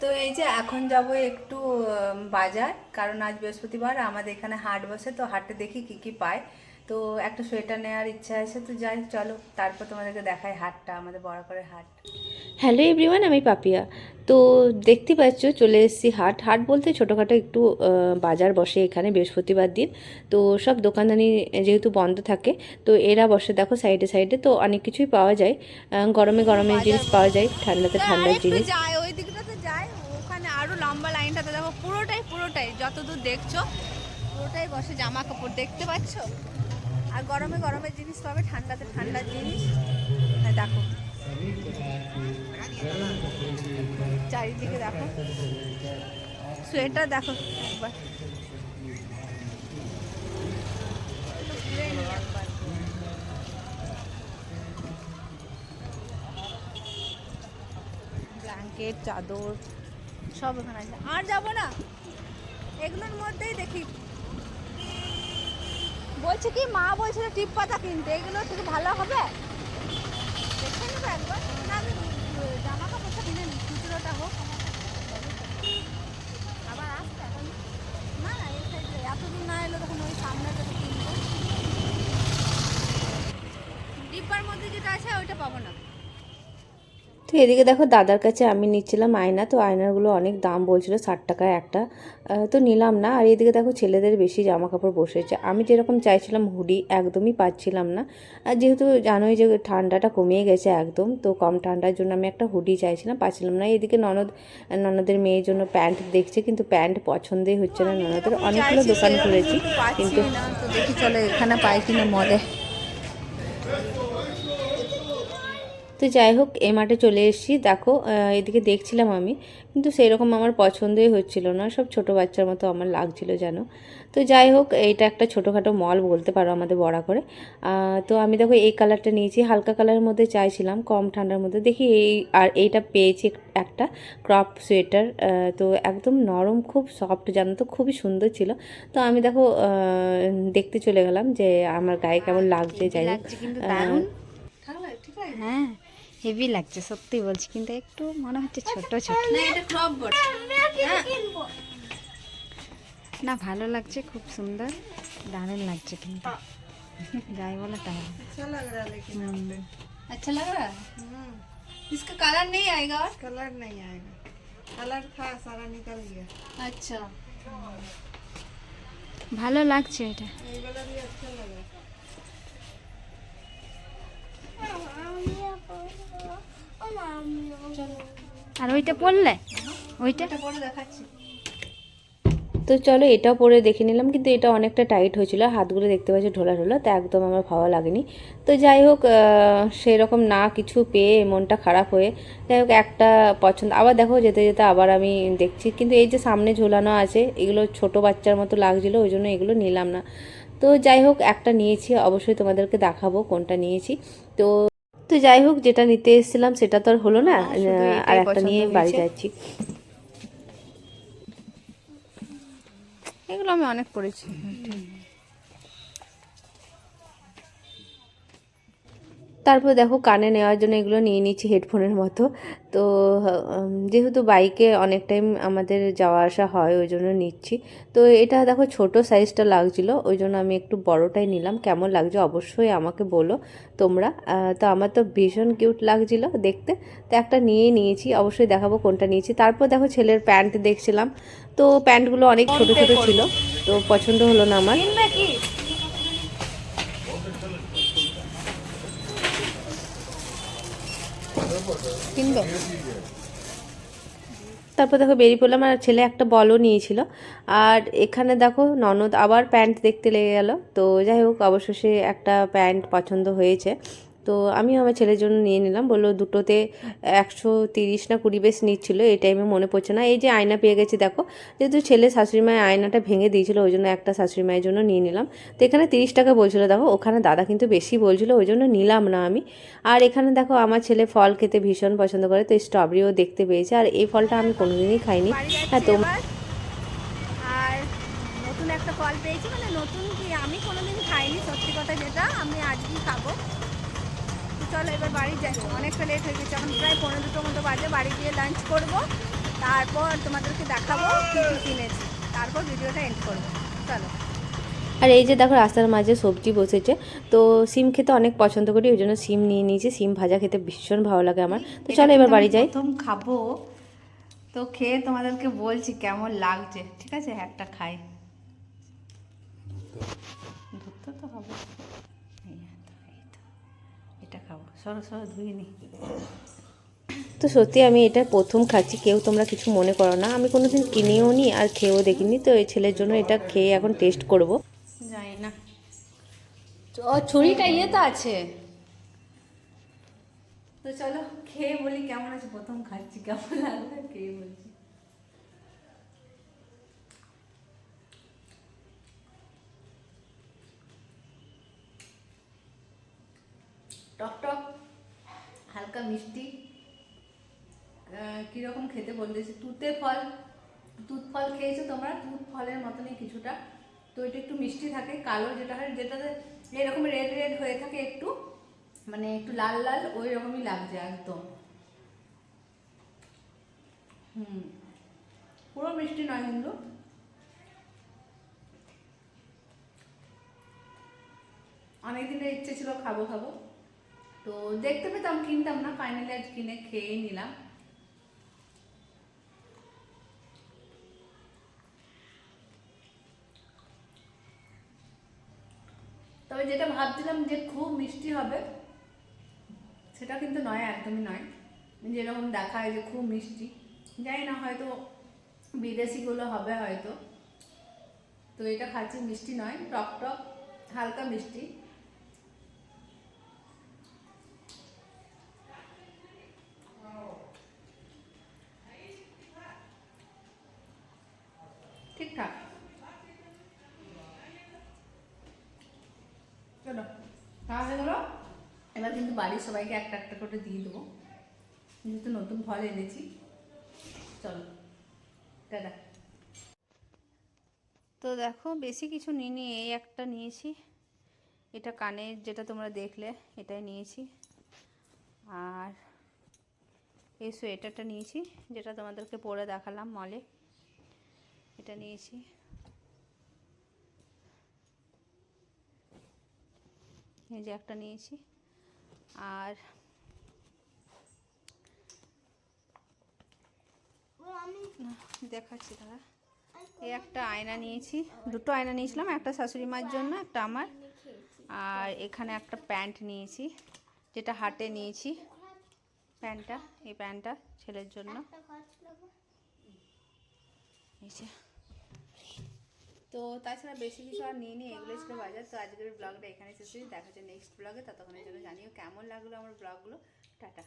তো এই যে এখন যাব একটু বাজার কারণ আজ বৃহস্পতিবার আমাদের এখানে হাট বসে তো হাটে দেখি কি কি পায়। তো একটা সোয়েটার নেওয়ার ইচ্ছা আছে তো যাই চলো তারপর তোমাদেরকে দেখাই হাটটা আমাদের বড় করে হাট। হ্যালো এভরিওয়ান আমি পাপিয়া। তো দেখতে পাচ্ছ চলে এসেছি হাট। হাট বলতে ছোটোখাটো একটু বাজার বসে এখানে বৃহস্পতিবার দিন। তো সব দোকানদানি যেহেতু বন্ধ থাকে তো এরা বসে দেখো সাইডে সাইডে তো অনেক কিছুই পাওয়া যায়। গরমে গরমে জিনিস পাওয়া যায় ঠান্ডাতে ঠান্ডার জিনিস যায় ওই দিকটাতে যায় ওখানে আরও লম্বা লাইনটাতে দেখো, পুরোটাই পুরোটাই যতদূর দেখছ, পুরোটাই বসে জামা কাপড় দেখতে পাচ্ছ আর গরমে গরমের জিনিস পাবে, ঠান্ডাতে ঠান্ডার জিনিস দেখো, চারিদিকে দেখো, সোয়েটার দেখো একবার। ব্ল্যাঙ্কেট, চাদর সব ওখানে আছে। আর যাব না। এগুলোর মধ্যেই দেখি। বলছে কি, মা বলছিল টিপ পাতা কিনতে, এগুলো থেকে ভালো হবে? দেখে নেব একবার। না, আমি জামা কাপড়টা কিনে নিই, খুচরোটা হোক। আবার আসতে এখন। না না, এই সাইডে এতদূর না এলে তখন ওই সামনেটা কিনবো। ডিব্বার মধ্যে যেটা আছে, ওইটা পাবো না। এদিকে দেখো দাদার কাছে আমি নিচ্ছিলাম আয়না, তো আয়নাগুলো অনেক দাম বলছিল, ষাট টাকায় একটা। তো নিলাম না। আর এদিকে দেখো ছেলেদের বেশি জামা কাপড় বসেছে। আমি যেরকম চাইছিলাম হুডি একদমই পাচ্ছিলাম না। আর যেহেতু জানোই যে ঠান্ডাটা কমিয়ে গেছে একদম, তো কম ঠান্ডার জন্য আমি একটা হুডি চাইছিলাম, পাচ্ছিলাম না। এদিকে ননদ, ননদের মেয়ের জন্য প্যান্ট দেখছে, কিন্তু প্যান্ট পছন্দই হচ্ছে না ননদের। অনেকগুলো দোকান খুলেছি, কিন্তু দেখি চলো এখানে পাই কিনা মলে তো যাই হোক এ মাঠে চলে এসেছি। দেখো এদিকে দেখছিলাম আমি কিন্তু সেই রকম আমার পছন্দই হচ্ছিল না। সব ছোট বাচ্চার মতো আমার লাগছিল যেন। তো যাই হোক এইটা একটা ছোটোখাটো মল বলতে পারো আমাদের বড়া করে। তো আমি দেখো এই কালারটা নিয়েছি। হালকা কালারের মধ্যে চাইছিলাম কম ঠান্ডার মধ্যে। দেখি এই আর এইটা পেয়েছি একটা ক্রপ সোয়েটার। তো একদম নরম খুব সফট জানো তো খুবই সুন্দর ছিল। তো আমি দেখো দেখতে চলে গেলাম যে আমার গায়ে কেমন লাগছে যাই হোক। হ্যাঁ। হেভি লাগছে সত্যি বলছি কিন্তু একটু মনে হচ্ছে ছোট ছোট না এটা ক্রপ বোর্ড না ভালো লাগছে খুব সুন্দর দারুণ লাগছে কিন্তু যাই বলো তাই अच्छा लग रहा है लेकिन अच्छा लग रहा है इसका कलर नहीं आएगा और कलर नहीं आएगा कलर था सारा निकल गया अच्छा ভালো লাগছে এটা ये वाला भी अच्छा আর ওইটা পড়লে? ওইটা? পরে দেখাচ্ছি। তো চলো এটাও পরে দেখে নিলাম, কিন্তু এটা অনেকটা টাইট হয়েছিল হাতগুলো দেখতে পাচ্ছি ঢোলা ঢোলা তা একদম আমার ভালো লাগেনি। তো যাই হোক সেই রকম না কিছু পেয়ে মনটা খারাপ হয়ে, যাই হোক, একটা পছন্দ। আবার দেখো, যেতে যেতে আবার আমি দেখছি, কিন্তু এই যে সামনে ঝোলানো আছে, এগুলো ছোট বাচ্চার মতো লাগছিল, ওই জন্য এগুলো নিলাম না। তো যাই হোক, একটা নিয়েছি, অবশ্যই তোমাদেরকে দেখাবো কোনটা নিয়েছি। তো তো যাই হোক যেটা নিতে এসেছিলাম সেটা তো আর হলো না। আর একটা নিয়ে বাড়ি যাচ্ছি। এগুলো আমি অনেক পড়েছি। তারপর দেখো কানে নেওয়ার জন্য এগুলো নিয়ে নিচ্ছি হেডফোনের মতো। তো যেহেতু বাইকে অনেক টাইম আমাদের যাওয়া আসা হয়, ওই জন্য নিচ্ছি। তো এটা দেখো ছোট সাইজটা লাগছিল, ওই জন্য আমি একটু বড়টাই নিলাম। কেমন লাগছে অবশ্যই আমাকে বলো তোমরা। তো আমার তো ভীষণ কিউট লাগছিল দেখতে। তো একটা নিয়েই নিয়েছি, অবশ্যই দেখাবো কোনটা নিয়েছি। তারপর দেখো ছেলের প্যান্ট দেখছিলাম। তো প্যান্টগুলো অনেক ছোট ছোট ছিল, তো পছন্দ হলো না আমার। কিনবে? তারপর দেখো বেরিয়ে পড়লাম আর ছেলে একটা বলও নিয়েছিল। আর এখানে দেখো ননদ আবার প্যান্ট দেখতে লেগে গেল। তো যাই হোক, অবশেষে একটা প্যান্ট পছন্দ হয়েছে। তো আমিও আমার ছেলের জন্য নিয়ে নিলাম। বলল দুটোতে একশো তিরিশ না কুড়ি বেশ নিচ্ছিলো এই টাইমে মনে পড়ছে না। এই যে আয়না পেয়ে গেছি দেখো যেহেতু ছেলে শাশুড়ি মায়ের আয়নাটা ভেঙে দিয়েছিল ওই জন্য একটা শাশুড়ি মায়ের জন্য নিয়ে নিলাম। তো এখানে তিরিশ টাকা বলছিলো দেখো ওখানে দাদা কিন্তু বেশি বলছিলো ওই জন্য নিলাম না আমি। আর এখানে দেখো আমার ছেলে ফল খেতে ভীষণ পছন্দ করে তো স্ট্রবেরিও দেখতে পেয়েছে। আর এই ফলটা আমি কোনোদিনই খাইনি। হ্যাঁ তো আর নতুন একটা ফল পেয়েছি মানে নতুন কি আমি কোনোদিন খাইনি সত্যি কথা যেটা আমি আজকেই খাব। তো চলো এবার বাড়ি যাই। অনেকটা লেট হয়ে গেছে এখন প্রায় পনেরো দুটো মতো বাজে। বাড়ি গিয়ে লাঞ্চ করব তারপর তোমাদেরকে দেখাবো কী কী কিনেছি তারপর ভিডিওটা এন্ড করব। চলো। আর এই যে দেখো রাস্তার মাঝে সবজি বসেছে তো সিম খেতে অনেক পছন্দ করি ওই জন্য সিম নিয়ে নিয়েছি। সিম ভাজা খেতে ভীষণ ভালো লাগে আমার। তো চলো এবার বাড়ি যাই। প্রথম খাব। তো খেয়ে তোমাদেরকে বলছি কেমন লাগছে। ঠিক আছে একটা খাই। ধরতে তো হবে। এটা খাব। সরো সরো ধুয়ে নি। তো সত্যি আমি এটা প্রথম খাচ্ছি কেউ তোমরা কিছু মনে করো না। আমি কোনোদিন কিনেও নি আর খেয়েও দেখিনি তো এই ছেলের জন্য এটা খেয়ে এখন টেস্ট করব। জানি না। ও ছুরিটা ইয়ে তো আছে। তো চলো খেয়ে বলি কেমন আছে প্রথম খাচ্ছি কেমন লাগবে খেয়ে বলছি। টক টক, হালকা মিষ্টি। কীরকম খেতে বলতেছি? তুতে ফল। তুত ফল খেয়েছো তোমরা? তুত ফলের মতনই কিছুটা। তো এটা একটু মিষ্টি থাকে, কালো যেটা হয়, যেটাতে এরকম রেড রেড হয়ে থাকে একটু মানে একটু লাল লাল, ওই রকমই লাগছে একদম। হুম। পুরো মিষ্টি নয় কিন্তু। অনেক দিনের ইচ্ছে ছিল খাব খাব। তো দেখতে পেতাম, কিনতাম না ফাইনালি আজ কিনে খেয়েই নিলাম। তবে যেটা ভাবছিলাম যে খুব মিষ্টি হবে, সেটা কিন্তু নয়, একদমই নয়। যেরকম দেখায় যে খুব মিষ্টি। জানি না, হয়তো বিদেশিগুলো হবে হয়তো। তো এটা খাচ্ছি মিষ্টি নয়, টক টক, হালকা মিষ্টি ঠিকঠাক চলো হয়ে গেলো এবার কিন্তু বাড়ির সবাইকে একটা একটা করে দিয়ে দেবো। যেহেতু নতুন ফল এনেছি। চলো দাদা তো দেখো বেশি কিছু নিইনি এই একটা নিয়েছি। এটা কানের যেটা তোমরা দেখলে এটাই নিয়েছি। আর এই সোয়েটারটা নিয়েছি যেটা তোমাদেরকে পরে দেখালাম মলে এটা নিয়েছি। এই যে একটা নিয়েছি। আর দেখাচ্ছি দাদা। এই একটা আয়না নিয়েছি। দুটো আয়না নিয়েছিলাম, একটা শাশুড়ি মার জন্য, একটা আমার। আর এখানে একটা প্যান্ট নিয়েছি, যেটা হাটে নিয়েছি। প্যান্টটা, এই প্যান্টটা ছেলের জন্য। এই যে। তো তাছাড়া বেশি কিছু আর নিয়ে নিই এগুলো ছিল বাজার। তো আজকের ব্লগটা এখানে শেষ হয়েছে দেখা হচ্ছে নেক্সট ব্লগে ততক্ষণের জন্য জানিও কেমন লাগল আমার ব্লগগুলো টাটা।